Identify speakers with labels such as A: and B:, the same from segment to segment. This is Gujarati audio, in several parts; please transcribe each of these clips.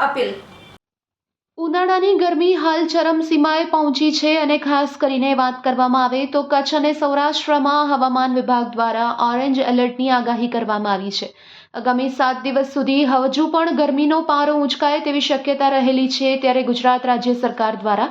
A: અપીલ.
B: ઉનાળાની ગરમી હાલ ચરમસીમાએ પહોંચી છે અને ખાસ કરીને વાત કરવામાં આવે તો કચ્છ અને સૌરાષ્ટ્રમાં હવામાન વિભાગ દ્વારા ઓરેન્જ એલર્ટની આગાહી કરવામાં આવી છે. આગામી સાત દિવસ સુધી હજુ પણ ગરમીનો પારો ઊંચકાય તેવી શક્યતા રહેલી છે. ત્યારે ગુજરાત રાજ્ય સરકાર દ્વારા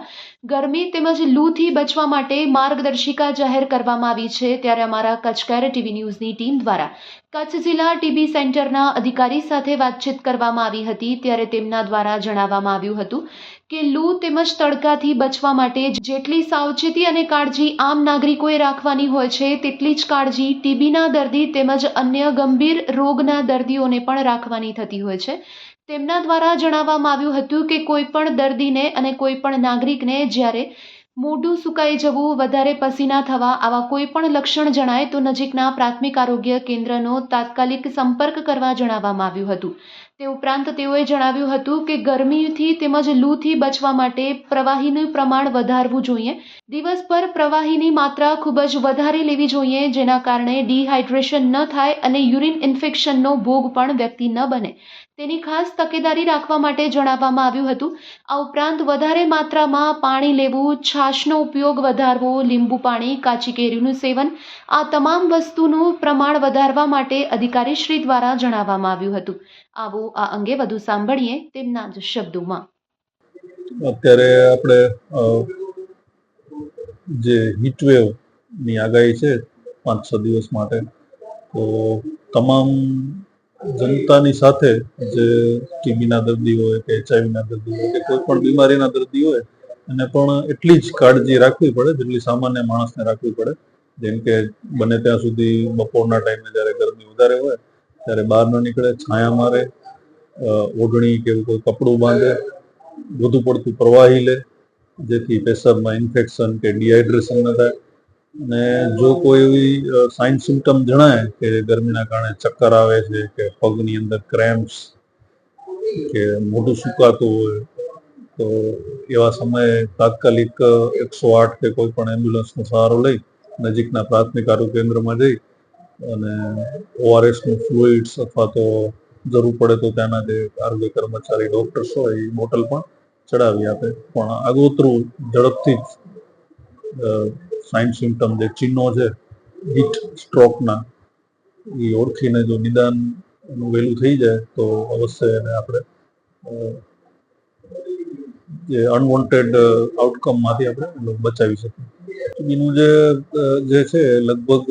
B: ગરમી તેમજ લૂથી બચવા માટે માર્ગદર્શિકા જાહેર કરવામાં આવી છે. ત્યારે અમારા કચ્છકેર ટીવી ન્યૂઝની ટીમ દ્વારા કચ્છ જિલ્લા ટીબી સેન્ટરના અધિકારી સાથે વાતચીત કરવામાં આવી હતી. ત્યારે તેમના દ્વારા જણાવવામાં આવ્યું હતું કે લૂ તેમજ તડકાથી બચવા માટે જેટલી સાવચેતી અને કાળજી આમ નાગરિકોએ રાખવાની હોય છે, તેટલી જ કાળજી ટીબીના દર્દી તેમજ અન્ય ગંભીર રોગના દર્દીઓને પણ રાખવાની થતી હોય છે. તેમના દ્વારા જણાવવામાં આવ્યું હતું કે કોઈ પણ દર્દીને અને કોઈ પણ નાગરિકને જ્યારે મોઢું સુકાઈ જવું, વધારે પસીના થવા આવા કોઈ પણ લક્ષણ જણાય તો નજીકના પ્રાથમિક આરોગ્ય કેન્દ્રનો તાત્કાલિક સંપર્ક કરવા જણાવવામાં આવ્યું હતું. તે ઉપરાંત તેઓએ જણાવ્યું હતું કે ગરમીથી તેમજ લૂથી બચવા માટે પ્રવાહીનું પ્રમાણ વધારવું જોઈએ. દિવસભર પ્રવાહીની માત્રા ખૂબ જ વધારે લેવી જોઈએ, જેના કારણે ડિહાઇડ્રેશન ન થાય અને યુરિન ઇન્ફેક્શનનો ભોગ પણ વ્યક્તિ ન બને. તેની ખાસ તકેદારી રાખવા માટે જણાવવામાં આવ્યું હતું, આ ઉપરાંત વધારે માત્રામાં પાણી લેવું, છાશનો ઉપયોગ વધારવો, લીંબુ પાણી, કાચી કેરીનું સેવન, આ તમામ વસ્તુનું પ્રમાણ વધારવા માટે અધિકારીશ્રી દ્વારા જણાવવામાં આવ્યું હતું. આવો આ અંગે વધુ સાંભળીએ તેમના જ શબ્દોમાં.
C: અત્યારે આપણે જે હીટવેવની આગાહી છે પાંચ છ દિવસ માટે, તો તમામ જનતાની સાથે જે ટીબીના દર્દી હોય કે એચઆઈવીના દર્દી હોય કે કોઈ પણ બીમારીના દર્દી હોય, એને પણ એટલી જ કાળજી રાખવી પડે, જેટલી સામાન્ય માણસને રાખવી પડે. જેમ કે બને ત્યાં સુધી બપોરના ટાઈમે જ્યારે ગરમી વધારે હોય, ત્યારે બહાર ન નીકળે, છાયા મારે ઓઢણી કે એવું કોઈ કપડું બાંધે, વધુ પડતું પ્રવાહી લે, જેથી પેશાબમાં ઇન્ફેક્શન કે ડિહાઇડ્રેશન ન થાય. અને જો કોઈ એવી સાઇન સિમ્ટમ જણાય કે ગરમીના કારણે ચક્કર આવે છે કે પગની અંદર ક્રેમ્પ્સ કે મોઢું સુકાતું હોય, તો એવા સમયે તાત્કાલિક એકસો આઠ કે કોઈ પણ એમ્બ્યુલન્સનો સહારો લઈ નજીકના પ્રાથમિક આરોગ્ય કેન્દ્રમાં જઈ અને ઓઆરએસનું ફ્લુઇડ્સ અથવા તો જરૂર પડે તો ત્યાંના જે આરોગ્ય કર્મચારી ડોક્ટર્સ હોય, એ બોટલ પણ ચડાવી આપે. પણ આગોતરું ઝડપથી જ સાઇન સિમ્ટમ જે ચિહ્નો છે હીટ સ્ટ્રોકના એ ઓળખીને જો નિદાન એનું વહેલું થઈ જાય, તો અવશ્ય એને આપણે જે અનવોન્ટેડ આઉટકમમાંથી આપણે બચાવી શકીએ. એનું જે છે લગભગ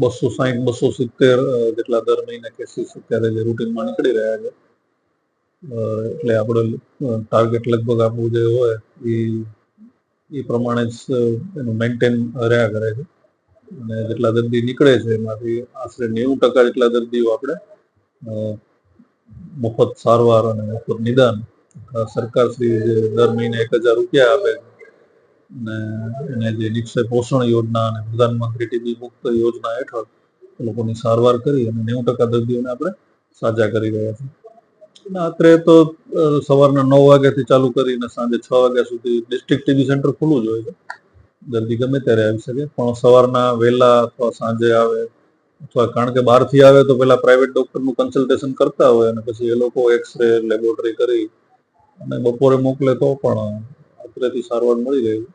C: બસો સાહીઠ બસો સિત્તેર જેટલા દર મહિને કેસીસ અત્યારે જે રૂટીનમાં નીકળી રહ્યા છે. એટલે આપણે ટાર્ગેટ લગભગ આપણું જે હોય એ એ પ્રમાણે જ એનું મેન્ટેન રહ્યા કરે છે. અને જેટલા દર્દી નીકળે છે એમાંથી આશરે નેવું ટકા જેટલા દર્દીઓ આપણે મફત સારવાર અને મફત નિદાન સરકારશ્રી જે દર મહિને એક હજાર રૂપિયા આપે અને એને જે નિક્ષય પોષણ યોજના અને પ્રધાનમંત્રી ટીબી મુક્ત યોજના હેઠળ લોકોની સારવાર કરી અને નેવું ટકા દર્દીઓને આપણે સાજા કરી રહ્યા છીએ. અત્રે તો સવારના નવ વાગ્યાથી ચાલુ કરીને સાંજે છ વાગ્યા સુધી ડિસ્ટ્રિક્ટ ટીબી સેન્ટર ખુલ્લું જ હોય છે. દર્દી ગમે ત્યારે આવી શકે, પણ સવારના વહેલા અથવા સાંજે આવે અથવા કારણ કે બહારથી આવે તો પહેલાં પ્રાઇવેટ ડોક્ટરનું કન્સલ્ટેશન કરતા હોય અને પછી એ લોકો એક્સરે, લેબોરેટરી કરી અને બપોરે મોકલે તો પણ અત્રેથી સારવાર મળી રહે છે.